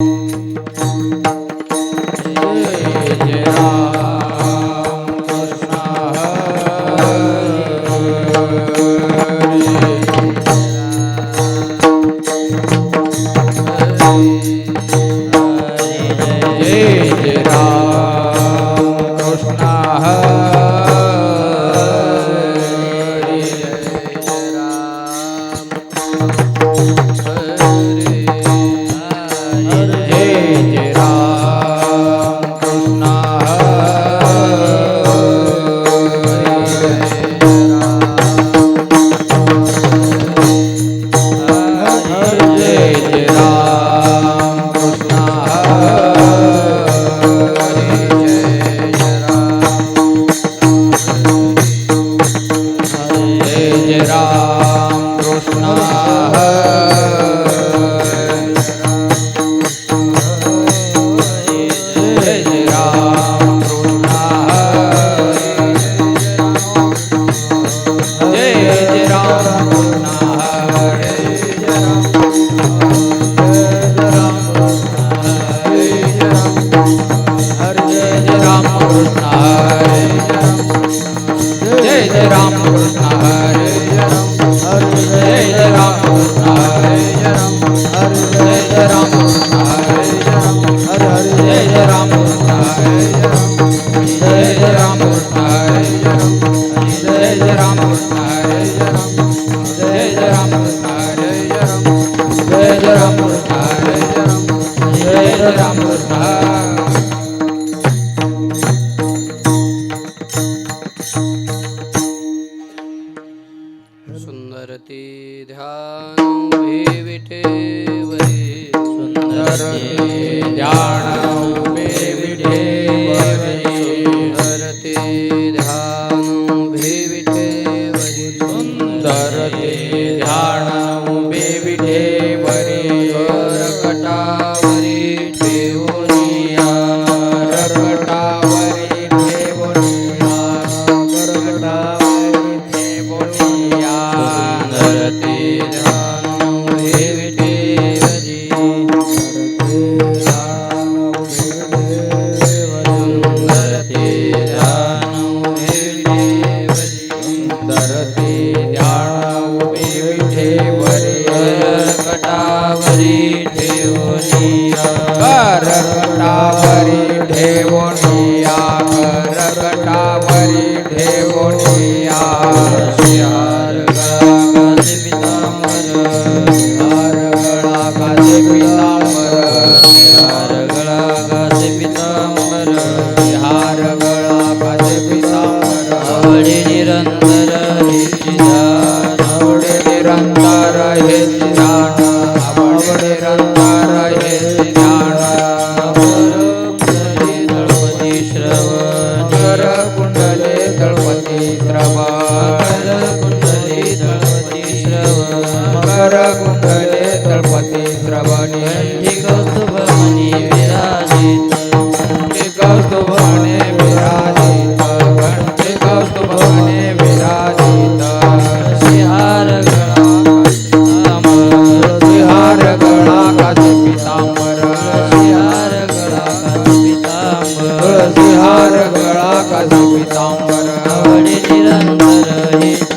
Yeah, yeah. Ram सुंदरती ध्यान उभे विटेवरी सुंदरती ध्यान उभे विटेवरी सुंदरती ध्यान उभे विटेवरी सुंदरती ध्यान उभे विटे yeah.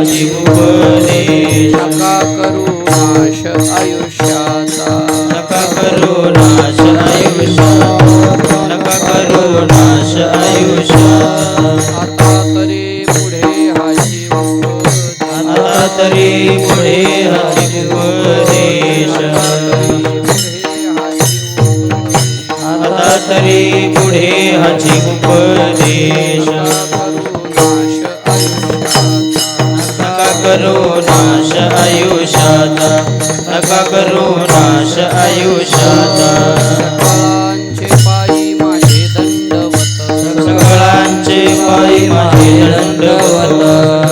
उपदेश नका करू नाश आयुष्याचा. नका करू नाश आयुष्यात नका करू नाश आयुष्यात आता तरी पुढे हाची आता तरी पुढे हाची उपदेश आता तरी पुढे हाची उपदेश करू नाश आयुष्याचा. नका करू नाश आयुष्याचा. पायी माझे दंडवत. सगळ्यांचे पायी माझे दंडवत.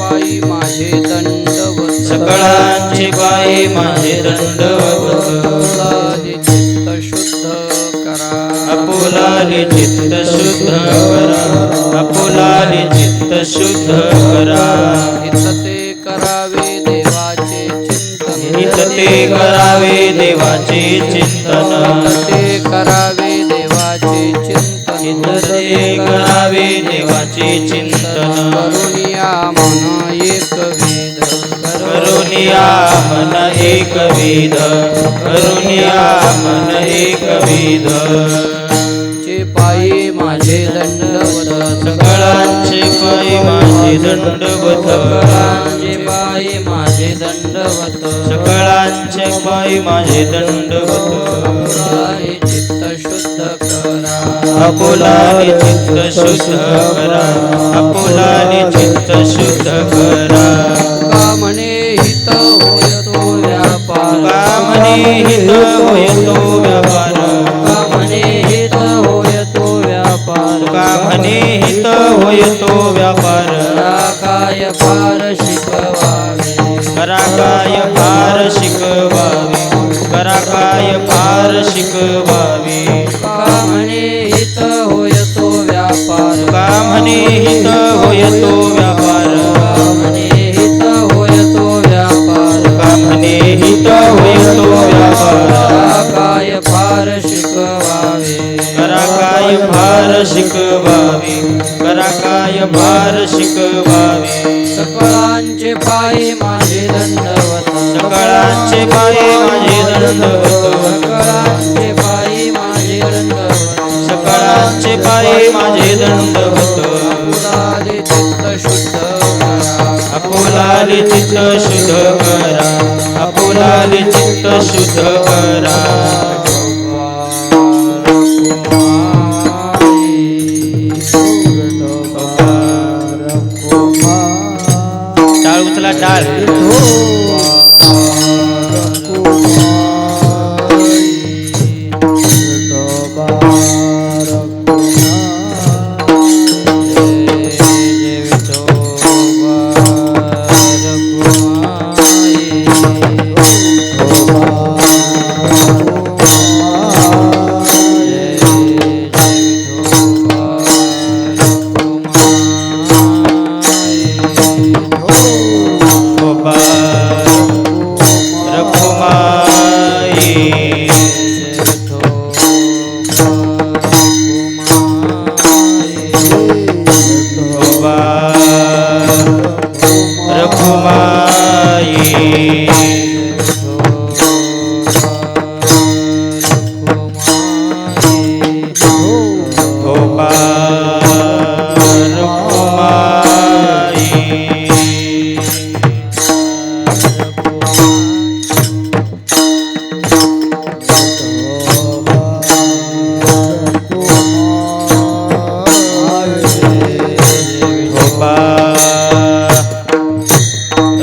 पायी माझे दंडवत. सकळांचे पायी माझे दंडवत. अपुलाले चित्त शुद्ध करा. अपुलाले चित्त शुद्ध करा. हित ते करावे देवाचे चिंतन. हित ते करावे देवाचे चिंतन. ते करावे देवाचे चिंतन. हित ते करावे देवाचे चिंतन. करुणिया मन एक वेद. करुणिया मन एक विध करुणिया मन एक चे पायी माझे दंडवत सकळांचे पायी माझे दंडवत सकळांचे पायी माझे दंडवत सकळांचे पायी माझे दंडवत चित्त शुद्ध करा. अपुलाले चित्त शुद्ध करा. अपुलाले चित्त शुद्ध करा. का म्हणे हित होय तो व्यापार. का म्हणे हित होय तो होय तो व्यापार. काय फार शिकवावे. करा काय फार शिकवावे. करा काय फार शिकवावे. का म्हणे हित होय तो व्यापार. का म्हणे हित होय तो व्यापार. का म्हणे हित होय तो व्यापार. का म्हणे हित होय तो व्यापार. काय फार शिकवावे. करा काय फार शिकवावे. फार शिकवावे. सकळांचे पायी माझे दंडवत. सकळांचे पाये माझे दंडवत. सकळांचे पायी माझे दंडवत. सकळांचे पाये माझे दंडवत. फुलाले चित्त शुद्ध करा. अपुलाले चित्त शुद्ध करा. अपुलाले चित्त शुद्ध करा. கடல்